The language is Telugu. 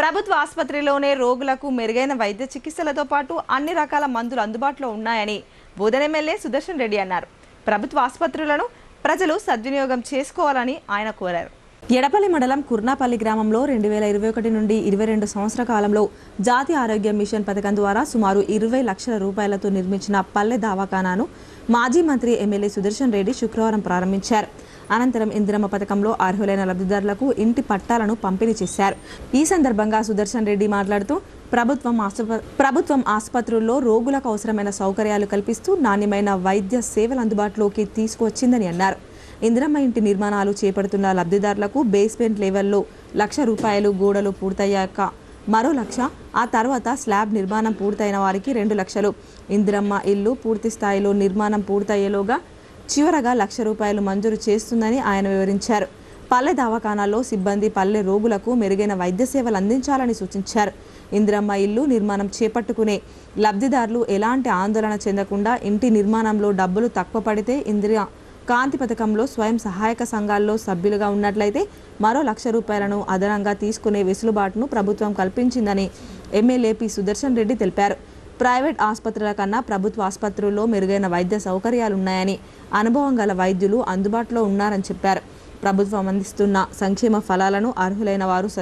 ప్రభుత్వ ఆసుపత్రిలోనే రోగులకు మెరుగైన వైద్య చికిత్సలతో పాటు అన్ని రకాల మందులు అందుబాటులో ఉన్నాయని బోధన ఎమ్మెల్యే సుదర్శన్ రెడ్డి అన్నారు. ప్రభుత్వ ఆసుపత్రులను ప్రజలు సద్వినియోగం చేసుకోవాలని ఆయన కోరారు. ఎడపల్లి మండలం కుర్నాపల్లి గ్రామంలో రెండు వేల ఇరవై ఒకటి నుండి ఇరవై రెండు సంవత్సర కాలంలో జాతీయ ఆరోగ్య మిషన్ పథకం ద్వారా సుమారు ఇరవై లక్షల రూపాయలతో నిర్మించిన పల్లె దవాఖానాను మాజీ మంత్రి ఎమ్మెల్యే సుదర్శన్ రెడ్డి శుక్రవారం ప్రారంభించారు. అనంతరం ఇందిరమ్మ పథకంలో అర్హులైన లబ్ధిదారులకు ఇంటి పట్టాలను పంపిణీ చేశారు. ఈ సందర్భంగా సుదర్శన్ రెడ్డి మాట్లాడుతూ ప్రభుత్వం ప్రభుత్వం ఆసుపత్రుల్లో రోగులకు అవసరమైన సౌకర్యాలు కల్పిస్తూ నాణ్యమైన వైద్య సేవలు అందుబాటులోకి తీసుకువచ్చిందని అన్నారు. ఇందిరమ్మ ఇంటి నిర్మాణాలు చేపడుతున్న లబ్ధిదారులకు బేస్మెంట్ లెవెల్లో లక్ష రూపాయలు గోడలు పూర్తయ్యాక మరో లక్ష ఆ తర్వాత స్లాబ్ నిర్మాణం పూర్తయిన వారికి రెండు లక్షలు. ఇందిరమ్మ ఇల్లు పూర్తి స్థాయిలో నిర్మాణం పూర్తయ్యేలోగా చివరగా లక్ష రూపాయలు మంజూరు చేస్తుందని ఆయన వివరించారు. పల్లె దవాఖానాల్లో సిబ్బంది పల్లె రోగులకు మెరుగైన వైద్య సేవలు అందించాలని సూచించారు. ఇందిరమ్మ ఇల్లు నిర్మాణం చేపట్టుకునే లబ్ధిదారులు ఎలాంటి ఆందోళన చెందకుండా ఇంటి నిర్మాణంలో డబ్బులు తక్కువ పడితే ఇందిరా కాంతి పథకంలో స్వయం సహాయక సంఘాల్లో సభ్యులుగా ఉన్నట్లయితే మరో లక్ష రూపాయలను అదనంగా తీసుకునే వెసులుబాటును ప్రభుత్వం కల్పించిందని ఎమ్మెల్యే పి. సుదర్శన్ రెడ్డి తెలిపారు. ప్రైవేట్ ఆసుపత్రుల కన్నా ప్రభుత్వ ఆసుపత్రుల్లో మెరుగైన వైద్య సౌకర్యాలున్నాయని అనుభవం గల వైద్యులు అందుబాటులో ఉన్నారని చెప్పారు. ప్రభుత్వం అందిస్తున్న సంక్షేమ ఫలాలను అర్హులైన వారు స-